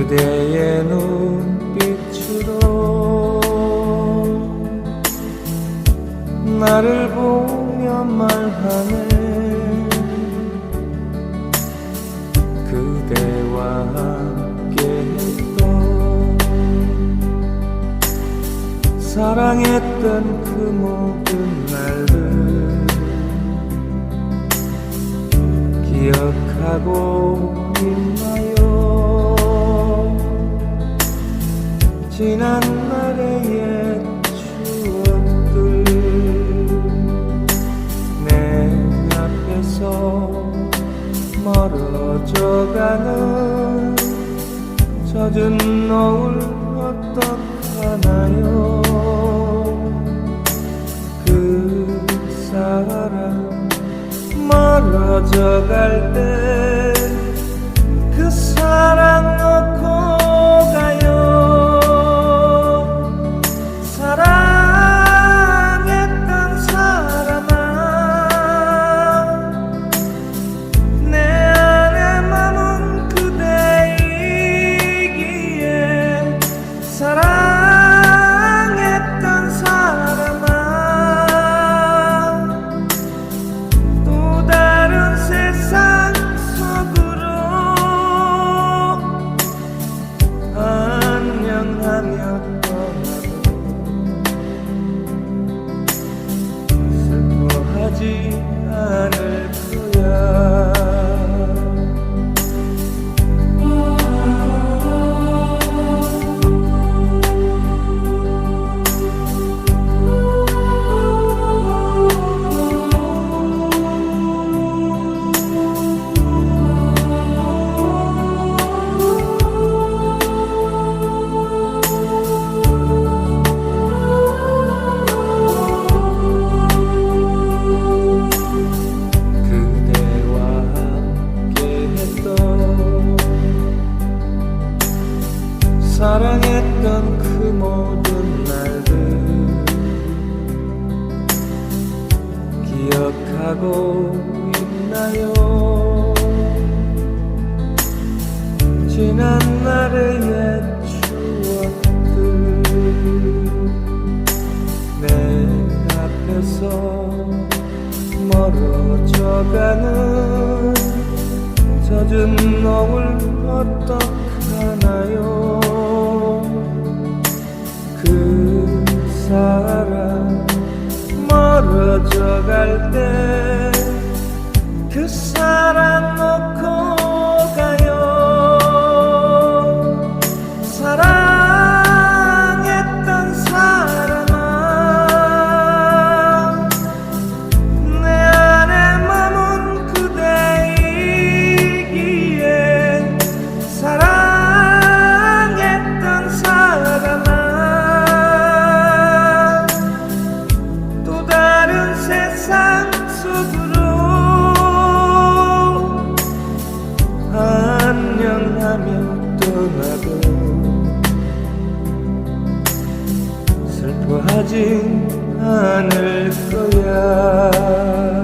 그대의 눈빛으로 나를 보며 말하네. 그대와 함께 했던 사랑했던 그 모든 날들 기억하고 있나요 지난 날의 옛 추억들. 내 앞에서 멀어져가는 젖은 노을 어떡하나요? 그 사람 멀어져 갈 때 그 사랑 I'm your 사랑했던 그 모든 날들. 기억하고 있나요? 지난 날의 옛 추억들. 내 앞에서 멀어져가는 젖은 노을 어떡 멀 떠나도 슬퍼하진 않을 거야.